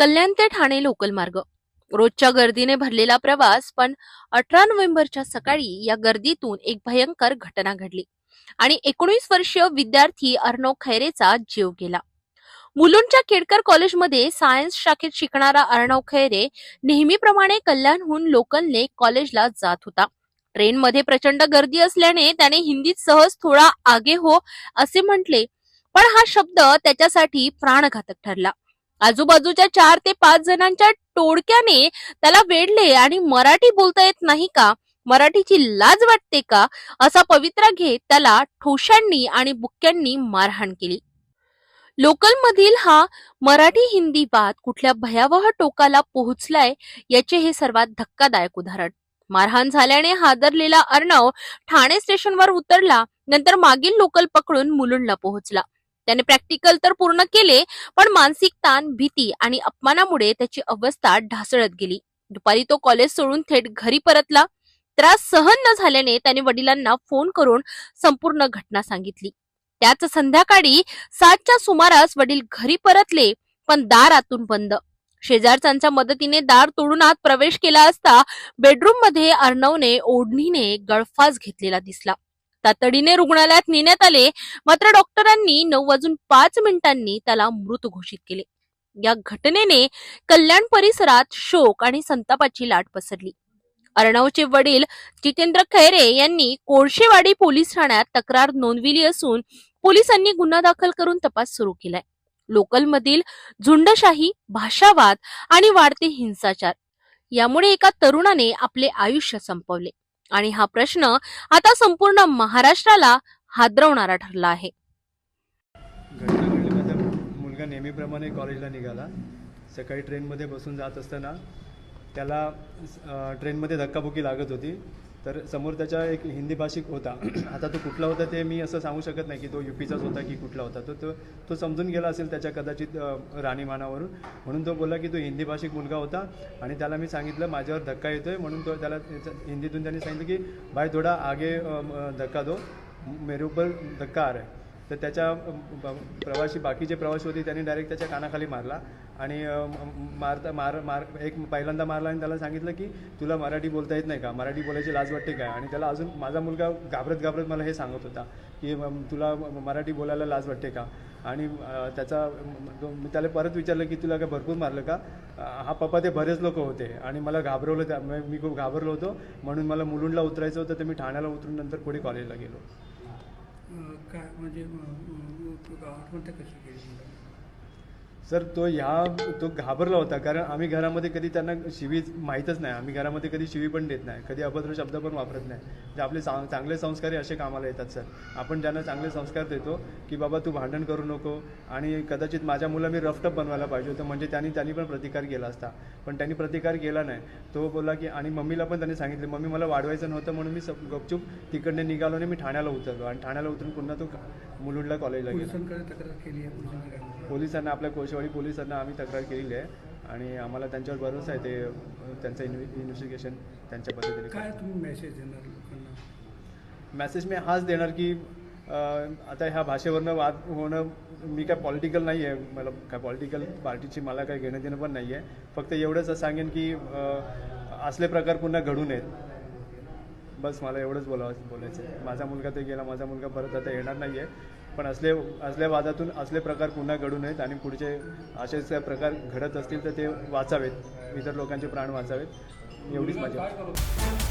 कल्याण ते ठाणे लोकल मार्ग. रोजच्या गर्दीने भरलेला प्रवास पण अठरा नोव्हेंबरच्या सकाळी या गर्दीतून एक भयंकर घटना घडली आणि एकोणीस वर्षीय विद्यार्थी अर्णव खैरेचा जीव गेला. मुलुंडच्या केडकर कॉलेजमध्ये सायन्स शाखेत शिकणारा अर्णव खैरे नेहमीप्रमाणे कल्याणहून लोकलने कॉलेजला जात होता. ट्रेनमध्ये प्रचंड गर्दी असल्याने त्याने हिंदीत सहज थोडा आगे हो असे म्हटले पण हा शब्द त्याच्यासाठी प्राणघातक ठरला. आजूबाजूच्या चार ते पाच जणांच्या टोळक्याने त्याला वेढले आणि मराठी बोलता येत नाही का? मराठीची लाज वाटते का? असा पवित्रा घेत त्याला ठोशांनी आणि बुक्क्यांनी मारहाण केली. लोकलमधील हा मराठी हिंदी वाद कुठल्या भयावह टोकाला पोहोचलाय याचे हे सर्वात धक्कादायक उदाहरण. मारहाण झाल्याने हादरलेला अर्णव ठाणे स्टेशनवर उतरला नंतर मागील लोकल पकडून मुलुंडला पोहोचला. त्याने प्रॅक्टिकल तर पूर्ण केले पण मानसिक ताण भीती आणि अपमानामुळे त्याची अवस्था ढासळत गेली. दुपारी तो कॉलेज सोडून थेट घरी परतला. त्रास सहन न झाल्याने त्याने वडिलांना फोन करून संपूर्ण घटना सांगितली. त्याच संध्याकाळी सातच्या सुमारास वडील घरी परतले पण दार आतून बंद. शेजारच्यांच्या मदतीने दार तोडून आत प्रवेश केला असता बेडरूममध्ये अर्णवने ओढणीने गळफास घेतलेला दिसला. तातडीने रुग्णालयात नेण्यात आले. मात्र डॉक्टरांनी नऊ वाजून पाच मिनिटांनी त्याला मृत घोषित केले. या घटनेने कल्याण परिसरात शोक आणि संतापाची लाट पसरली. अर्णवचे वडील जितेंद्र खैरे यांनी कोळशेवाडी पोलीस ठाण्यात तक्रार नोंदविली असून पोलिसांनी गुन्हा दाखल करून तपास सुरू केलाय. लोकलमधील झुंडशाही भाषावाद आणि वाढते हिंसाचार यामुळे एका तरुणाने आपले आयुष्य संपवले. आणि हा प्रश्न आता संपूर्ण महाराष्ट्राला हादरवणारा ठरला आहे. मुलगा नेहमीप्रमाणे कॉलेजला निघाला. सकाळी ट्रेनमध्ये बसून जात असताना त्याला ट्रेनमध्ये धक्काबुक्की लागत होती. तर समोर त्याच्या एक हिंदी भाषिक होता. आता तो कुठला होता ते मी असं सांगू शकत नाही की तो यू पीचाच होता की कुठला होता. तो तो तो समजून गेला असेल त्याच्या कदाचित राणीमानावरून. म्हणून तो बोलला की तो हिंदी भाषिक मुलगा होता आणि त्याला मी सांगितलं माझ्यावर धक्का येतोय. म्हणून तो त्याला हिंदीतून त्यांनी सांगितलं की भाई थोडा आगे धक्का दो. मेरे ऊपर धक्का आ रहा है. तर त्याच्या प्रवाशी प्रवासी बाकीचे प्रवासी होते त्यांनी डायरेक्ट त्याच्या कानाखाली मारला. आणि मारता मार मार एक पहिल्यांदा मारला आणि त्याला सांगितलं की तुला मराठी बोलता येत नाही का? मराठी बोलायची लाज वाटते काय आणि त्याला अजून माझा मुलगा घाबरत घाबरत मला हे सांगत होता की तुला मराठी बोलायला लाज वाटते का? आणि त्याचा मी त्याला परत विचारलं की तुला काय भरपूर मारलं का? हा पप्पा ते बरेच लोक होते आणि मला घाबरवलं त्या मी खूप घाबरलो होतो. म्हणून मला मुलुंडला उतरायचं होतं तर मी ठाण्याला उतरून नंतर पुढे कॉलेजला गेलो. काय म्हणजे आठवण अं, कशी केली? सर तो ह्या तो घाबरला होता. कारण आम्ही घरामध्ये कधी त्यांना शिवी माहीतच नाही. आम्ही घरामध्ये कधी शिवी पण देत नाही. कधी अभद्र शब्द पण वापरत नाही. ते आपले चा चांगले संस्कार हे असे कामाला येतात सर. आपण ज्यांना चांगले संस्कार देतो की बाबा तू भांडण करू नको आणि कदाचित माझ्या मुला मी रफटप बनवायला पाहिजे होतं म्हणजे त्यांनी त्यांनी पण प्रतिकार केला असता. पण त्यांनी प्रतिकार केला नाही. तो बोला की आणि मम्मीला पण त्यांनी सांगितले मम्मी मला वाढवायचं नव्हतं म्हणून मी सब गपचूप तिकडने निघालो आणि मी ठाण्याला उतरलो आणि ठाण्याला उतरून पुन्हा तो मुलुंडला कॉलेजला गेला. केली पोलिसांनी आपल्या कोशवाडी पोलिसांना आम्ही तक्रार केलेली आहे आणि आम्हाला त्यांच्यावर भरोसा आहे ते त्यांचं इन्व्हे इन्व्हेस्टिगेशन त्यांच्या पद्धतीने काय तुम्ही मेसेज देणार लोकांना? मेसेज मी हाच देणार की आता ह्या भाषेवरनं वाद होणं मी काय पॉलिटिकल नाही आहे मला काय पॉलिटिकल पार्टीची मला काही घेणं देणं पण नाही आहे फक्त एवढंच सांगेन की असले प्रकार पुन्हा घडू नयेत. बस मला एवढंच बोलावं बोलायचं आहे माझा मुलगा ते गेला माझा मुलगा परत आता येणार नाही आहे पण असले असल्या वादातून असले प्रकार पुन्हा घडू नयेत आणि पुढचे असेच प्रकार घडत असतील तर ते वाचावेत. इतर लोकांचे प्राण वाचावेत. एवढीच माझी